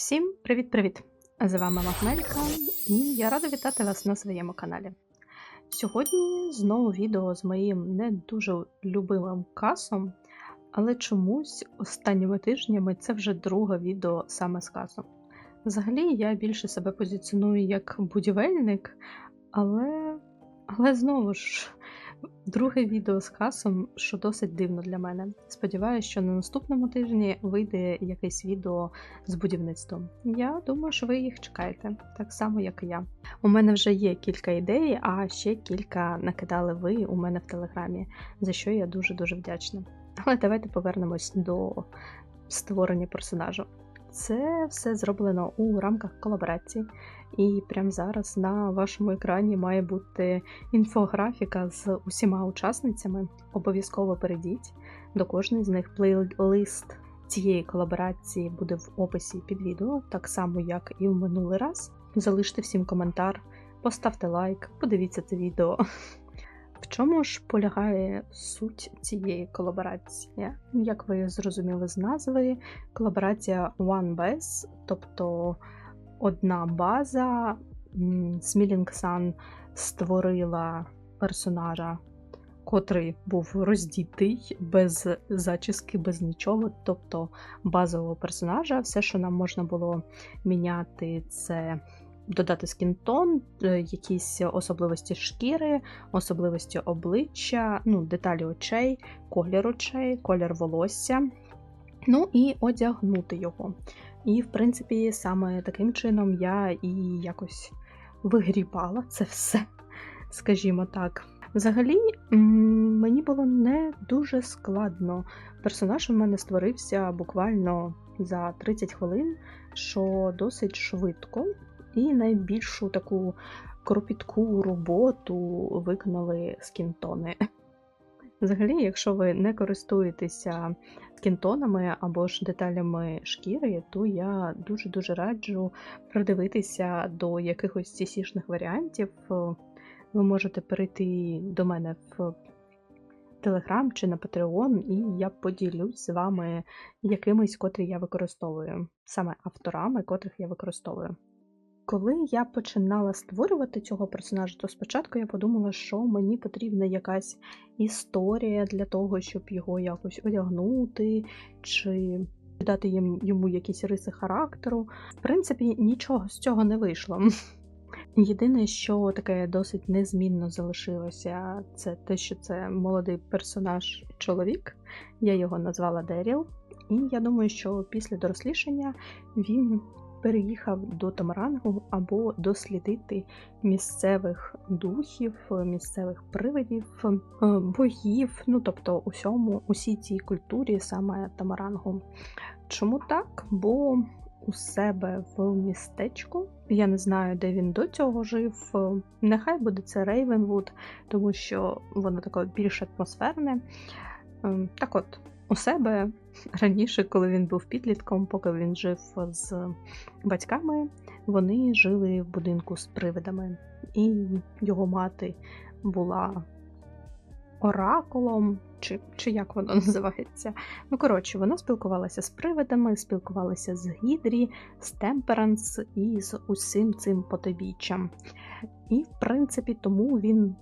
Всім привіт-привіт! З вами Махмелька, і я рада вітати вас на своєму каналі. Сьогодні знову відео з моїм не дуже любимим касом, але чомусь останніми тижнями це вже друге відео саме з касом. Взагалі, я більше себе позиціоную як будівельник, але, але знову ж, друге відео з касом, що досить дивно для мене. Сподіваюся, що на наступному тижні вийде якесь відео з будівництвом. Я думаю, що ви їх чекаєте, так само, як і я. У мене вже є кілька ідей, а ще кілька накидали ви у мене в телеграмі, за що я дуже-дуже вдячна. Але давайте повернемось до створення персонажу. Це все зроблено у рамках колаборації, і прямо зараз на вашому екрані має бути інфографіка з усіма учасницями. Обов'язково перейдіть до кожної з них плейлист цієї колаборації буде в описі під відео, так само як і в минулий раз. Залиште всім коментар, поставте лайк, подивіться це відео. В чому ж полягає суть цієї колаборації? Як ви зрозуміли з назви, колаборація One Base, тобто одна база. Смілінг Сан створила персонажа, котрий був роздітий, без зачіски, без нічого. Тобто базового персонажа, все, що нам можна було міняти, це додати скінтон, якісь особливості шкіри, особливості обличчя, ну, деталі очей, колір очей, колір волосся. Ну і одягнути його. І, в принципі, саме таким чином я і якось вигрібала це все, скажімо так. Взагалі, мені було не дуже складно. Персонаж у мене створився буквально за 30 хвилин, що досить швидко, і найбільшу таку кропітку роботу виконали скінтони. Взагалі, якщо ви не користуєтеся скінтонами або ж деталями шкіри, то я дуже-дуже раджу придивитися до якихось cc варіантів. Ви можете перейти до мене в Телеграм чи на Patreon, і я поділюсь з вами якимись, котрі я використовую, саме авторами, котрих я використовую. Коли я починала створювати цього персонажа, то спочатку я подумала, що мені потрібна якась історія для того, щоб його якось одягнути, чи дати йому якісь риси характеру. В принципі, нічого з цього не вийшло. Єдине, що таке досить незмінно залишилося, це те, що це молодий персонаж-чоловік. Я його назвала Деріл. І я думаю, що після дорослішання він переїхав до Тамарангу або дослідити місцевих духів, місцевих привидів, е, богів, ну тобто усьому, усій цій культурі саме Тамарангу. Чому так? Бо у себе в містечку. Я не знаю, де він до цього жив. Нехай буде це Рейвенвуд, тому що воно таке більш атмосферне. Ем, так от, у себе раніше, коли він був підлітком, поки він жив з батьками, вони жили в будинку з привидами, і його мати була оракулом, чи чи як воно називається. Ну, коротше, вона спілкувалася з привидами, спілкувалася з Гідрі, з Темперанс і з усім цим потойбіччям. І, в принципі, тому він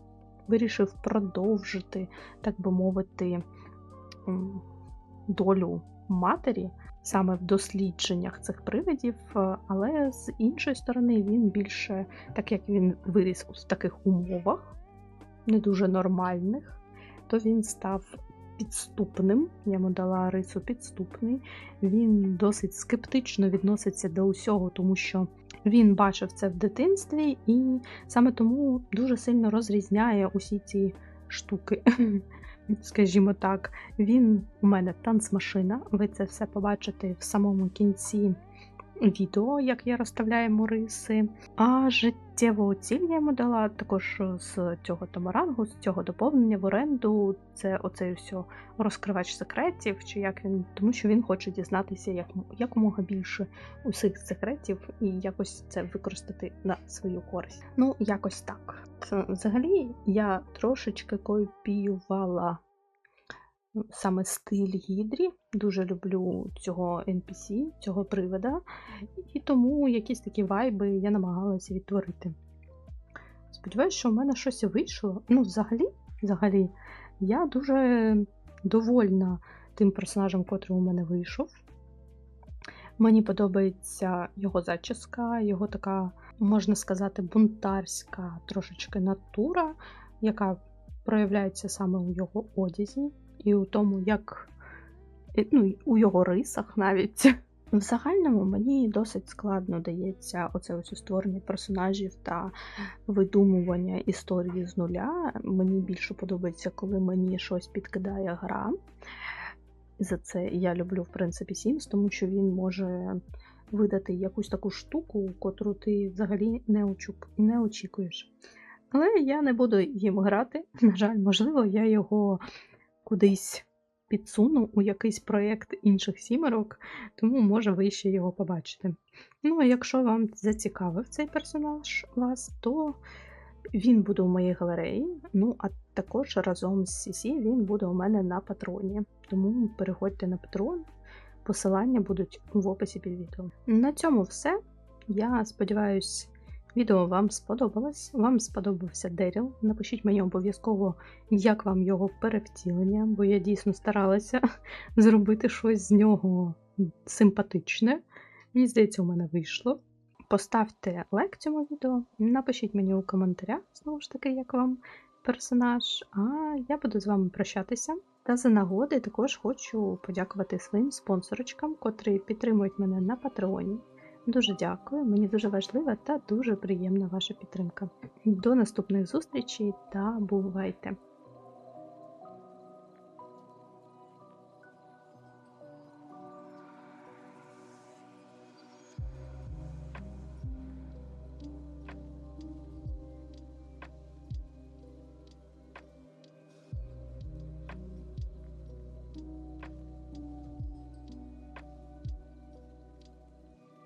вирішив продовжити, так би мовити, долю матері саме в дослідженнях цих привидів, але з іншої сторони, він більше, так як він виріс у таких умовах, не дуже нормальних, то він став підступним. Я йому дала рису підступний. Він досить скептично відноситься до усього, тому що він бачив це в дитинстві, і саме тому дуже сильно розрізняє усі ці штуки. скажімо так, він у мене танцмашина. Ви це все побачите в самому кінці відео, як я розставляю риси. А життєву ціль я йому дала також з цього тамарангу, з цього доповнення в оренду. Це оцей все розкривач секретів, чи як він, тому що він хоче дізнатися як, якомога більше усіх секретів і якось це використати на свою користь. Ну, якось так. Це, Взагалі, я трошечки копіювала саме стиль Гідрі. Дуже люблю цього NPC, цього привида, і тому якісь такі вайби я намагалася відтворити. Сподіваюсь, що в мене щось вийшло. Ну, взагалі, взагалі, я дуже довольна тим персонажем, котрий у мене вийшов. Мені подобається його зачіска, його така, можна сказати, бунтарська трошечки натура, яка проявляється саме у його одязі і у тому, як ну, у його рисах навіть. В загальному мені досить складно дається оце ось створення персонажів та видумування історії з нуля. Мені більше подобається, коли мені щось підкидає гра. За це я люблю, в принципі, Sims, тому що він може видати якусь таку штуку, котру ти взагалі не, не очікуєш. Але я не буду їм грати. На жаль, можливо, я його кудись підсуну у якийсь проєкт інших сімерок, тому може ви ще його побачите. Ну, а якщо вам зацікавив цей персонаж вас, то він буде у моїй галереї. Ну, а також разом з CC він буде у мене на патроні. Тому переходьте на патрон. Посилання будуть в описі під відео. На цьому все. Я сподіваюся, відео вам сподобалось. Вам сподобався Деріл. Напишіть мені обов'язково, як вам його перевтілення, бо я дійсно старалася зробити щось з нього симпатичне. Мені здається, у мене вийшло. Поставте лайк цьому відео, напишіть мені у коментарях, знову ж таки, як вам персонаж. А я буду з вами прощатися. Та за нагоди також хочу подякувати своїм спонсорочкам, котрі підтримують мене на Патреоні. Дуже дякую, мені дуже важлива та дуже приємна ваша підтримка. До наступних зустрічей та бувайте!